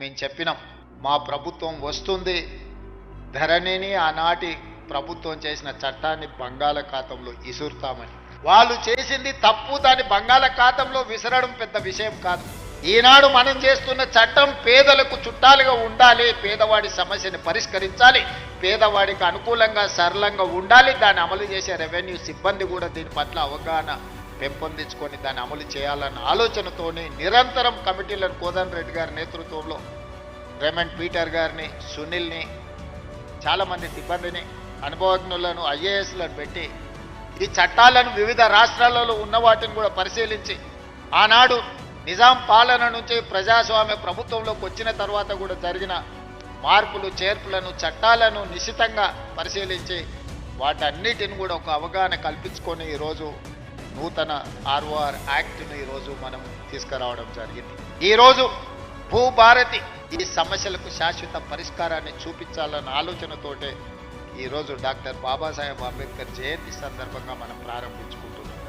మేము చెప్పినాం మా ప్రభుత్వం వస్తుంది. ధరణిని ఆనాటి ప్రభుత్వం చేసిన చట్టాన్ని బంగాళాఖాతంలో ఇసురుతామని. వాళ్ళు చేసింది తప్పు దాన్ని బంగాళాఖాతంలో విసరడం పెద్ద విషయం కాదు. ఈనాడు మనం చేస్తున్న చట్టం పేదలకు చుట్టాలుగా ఉండాలి పేదవాడి సమస్యని పరిష్కరించాలి పేదవాడికి అనుకూలంగా సరళంగా ఉండాలి దాన్ని అమలు చేసే రెవెన్యూ సిబ్బంది కూడా దీని పట్ల అవగాహన పెంపొందించుకొని దాన్ని అమలు చేయాలన్న ఆలోచనతోనే నిరంతరం కమిటీలను కోదన్ రెడ్డి గారి నేతృత్వంలో రెమండ్ పీటర్ గారిని సునీల్ని చాలామంది సిబ్బందిని అనుభవజ్ఞులను ఐఏఎస్లను పెట్టి ఈ చట్టాలను వివిధ రాష్ట్రాలలో ఉన్న వాటిని కూడా పరిశీలించి ఆనాడు నిజాం పాలన నుంచి ప్రజాస్వామ్య ప్రభుత్వంలోకి వచ్చిన తర్వాత కూడా జరిగిన మార్పులు చేర్పులను చట్టాలను నిశితంగా పరిశీలించి వాటన్నిటిని కూడా ఒక అవగాహన కల్పించుకొని ఈరోజు నూతన ఆర్ఓఆర్ యాక్ట్ను ఈరోజు మనం తీసుకురావడం జరిగింది. ఈరోజు భూభారతి ఈ సమస్యలకు శాశ్వత పరిష్కారాన్ని చూపించాలన్న ఆలోచనతోటే ఈరోజు డాక్టర్ బాబాసాహెబ్ అంబేద్కర్ జయంతి సందర్భంగా మనం ప్రారంభించుకుంటున్నాం.